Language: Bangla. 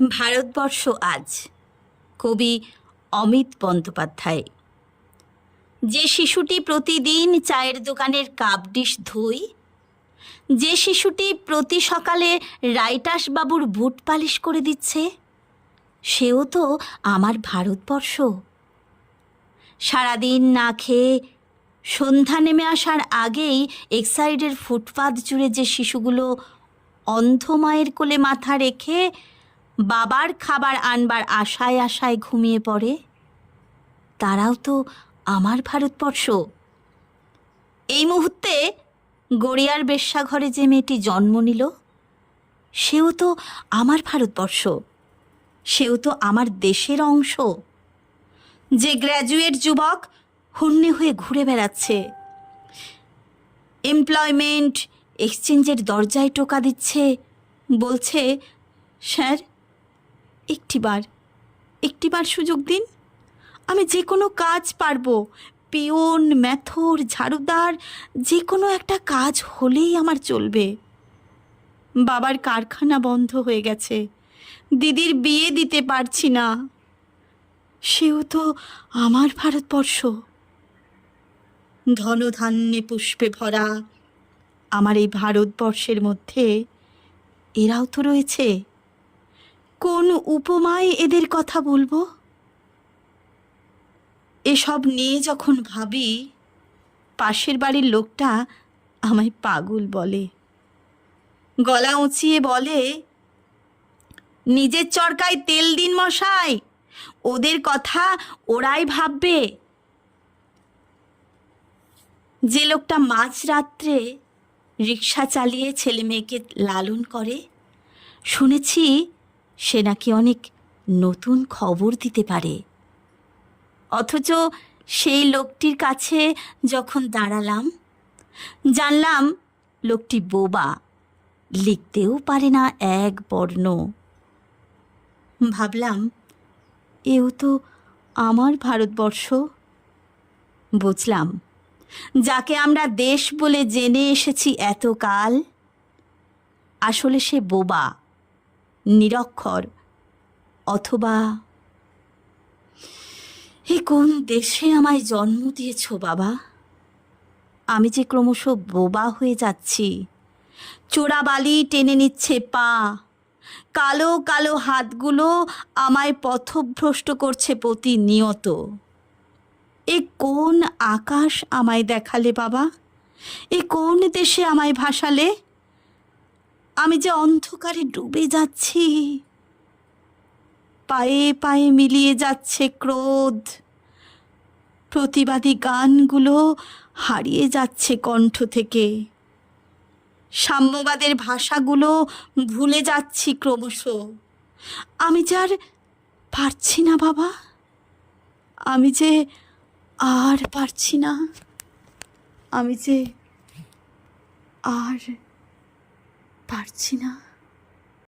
ভারতবর্ষ আজ। কবি অমিত বন্দ্যোপাধ্যায়। যে শিশুটি প্রতিদিন চায়ের দোকানের কাপ ডিশ ধুই যে শিশুটি প্রতি সকালে রাইটাস বাবুর বুট পালিশ করে দিচ্ছে, সেও তো আমার ভারতবর্ষ। সারাদিন না খেয়ে সন্ধ্যা নেমে আসার আগেই এক্সাইডের ফুটপাত জুড়ে যে শিশুগুলো অন্ধ মায়ের কোলে মাথা রেখে বাবার খাবার আনবার আশায় আশায় ঘুমিয়ে পড়ে। তারাও তো আমার ভারতবর্ষ। এই মুহূর্তে গড়িয়ার বেশ্যাঘরে যে মেয়েটি জন্ম নিল, সেও তো আমার ভারতবর্ষ। সেও তো আমার দেশের অংশ। যে গ্র্যাজুয়েট যুবক হন্যে হয়ে ঘুরে বেড়াচ্ছে। এমপ্লয়মেন্ট এক্সচেঞ্জের দরজায় টোকা দিচ্ছে, বলছে, স্যার একটিবার একটিবার সুযোগ দিন। আমি যে কোনো কাজ পারব। পিয়ন ম্যাথর, ঝাড়ুদার, যে কোনো একটা কাজ হলেই আমার চলবে। বাবার কারখানা বন্ধ হয়ে গেছে। দিদির বিয়ে দিতে পারছি না। সেও তো আমার ভারতবর্ষ। ধনধান্যে পুষ্পে ভরা আমার এই ভারতবর্ষের মধ্যে এরাও তো রয়েছে। কোন উপমায় এদের কথা বলব? এসব নিয়ে যখন ভাবি, পাশের বাড়ির লোকটা আমায় পাগল বলে। গলা উঁচিয়ে বলে, নিজের চরকায় তেল দিন মশাই, ওদের কথা ওরাই ভাববে। যে লোকটা মাঝরাত্রে রিক্সা চালিয়ে ছেলে মেয়েকে লালন করে, শুনেছি সে নাকি অনেক নতুন খবর দিতে পারে। অথচ সেই লোকটির কাছে যখন দাঁড়ালাম, জানলাম লোকটি বোবা, লিখতেও পারে না এক বর্ণ। ভাবলাম, এও তো আমার ভারতবর্ষ। বুঝলাম, যাকে আমরা দেশ বলে জেনে এসেছি এতকাল, আসলে সে বোবা। নিরক্ষর অথবা এ কোন দেশে আমায় জন্ম দিয়েছ বাবা? আমি যে ক্রমশ বোবা হয়ে যাচ্ছি। চোরাবালি টেনে নিচ্ছে পা। কালো কালো হাতগুলো আমায় পথভ্রষ্ট করছে প্রতিনিয়ত। এ কোন আকাশ আমায় দেখালে বাবা? এ কোন দেশে আমায় ভাসালে? আমি যে অন্ধকারে ডুবে যাচ্ছি। পায়ে পায়ে মিলিয়ে যাচ্ছে ক্রোধ। প্রতিবাদী গানগুলো হারিয়ে যাচ্ছে কণ্ঠ থেকে। সাম্যবাদের ভাষাগুলো ভুলে যাচ্ছি ক্রমশ। আমি যে আর পারছি না বাবা। আমি যে আর পারছি না। আমি যে আর পারছি না।